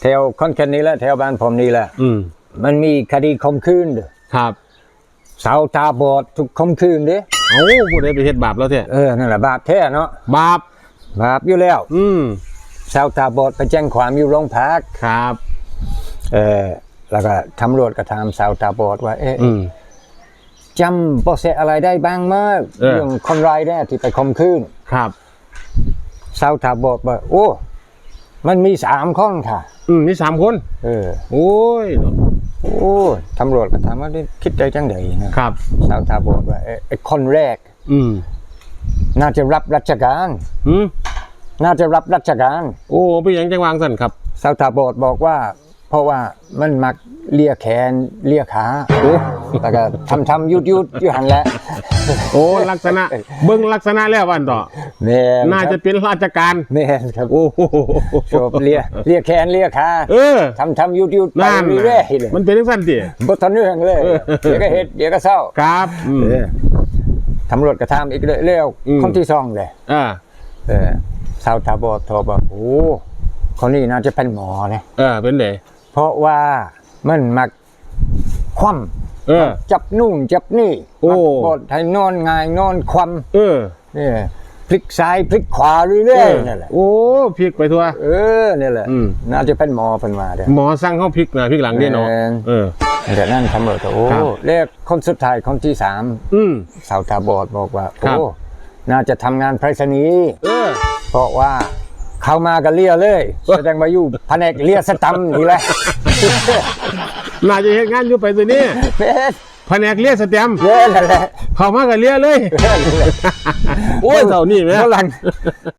แถวคอนแคนนี้แหละแถวบ้านผมนี่แหละอืมมันมีคดีข่มขืนเด้อครับสาวตาบอดถูกข่มขืนเด้เอ้าผู้ใดไปเฮ็ดบาปแล้วเถอะเออนั่นแหละบาปแท้เนาะบาปบาปอยู่แล้ว อืมสาวตาบอดไปแจ้งความอยู่โรงพักครับ เออแล้วก็ตำรวจก็ถามสาวตาบอดว่า เอ๊ะอืม จำเบาะแสอะไรได้บ้างไหมเออ เรื่องคนร้ายเนี่ยที่ไปข่มขืน ครับ สาวตาบอดว่าโอ้ มันมีสามคนค่ะ อืมนี่สามคน เออ โอ้ยเนาะโอ้ตำรวจก็ถามว่านี่คิดได้จังไดนะครับ สาวตาบอดว่าเอ๊ะไอ้คนแรก อืมน่าจะรับราชการ อืมน่าจะรับราชการ โอ้เป็นหยังจังวางสั่นครับ สาวตาบอดบอกว่า เพราะว่ามันมักเลียแขนเลียขาแล้วก็ทำทำยุดยุดอยู่หันแหละโอ้ลักษณะเบิ่งลักษณะแล้ววันต่อแม่นน่าจะเป็นราชการแม่นครับโอ้โหชอบเลียเลียแขนเลียขาเออทำทำยุดยุดไปนั่นเรื่อยๆเลยมันเป็นจังซั่นติบททนเรื่องเลย เดี๋ยวก็เฮ็ดเดี๋ยวก็เศร้าครับอืมเออตำรวจก็ทำอีกเรื่อยอืมๆคนที่สองเลยอ่าเออสาวตาบอดโทรบอกโอ้คนนี้น่าจะเป็นหมอเนี่ยเออเป็นได เพราะว่ามันมักคว่ำเออจับนู่นจับนี่โอ้บดให้นอนง่ายนอนคว่เออำเนี่ยพลิกซ้ายพลิกขวาเรื่อยๆนั่นแหละโอ้พลิกไปทั่ว เออนี่แหละอืม น่าจะเป็นหมอเป็นมาเด้อ หมอสั่งเขาพลิกหน้าพลิกหลังเด้เนาะแม่น เออ แต่นั่นตำรวจก็โอ้ครับ เรียกคนสุดท้ายคนที่สามอืม สาวตาบอดบอกว่าครับโอ้น่าจะทำงานไปรษณีย์เออเพราะว่า เข้ามาก็เลียเลยแสดงว่าอยู่แผนกเลียสตัมป์นี่แหละน่าจะเฮ็ดงานอยู่ไปตัวนี้เพ็ดแผนกเลียสแตมป์เลียนั่นแหละเข้ามาก็เลียเลยเลียนั่นแหละโอ้ยเท่านี้แหมฝรั่ง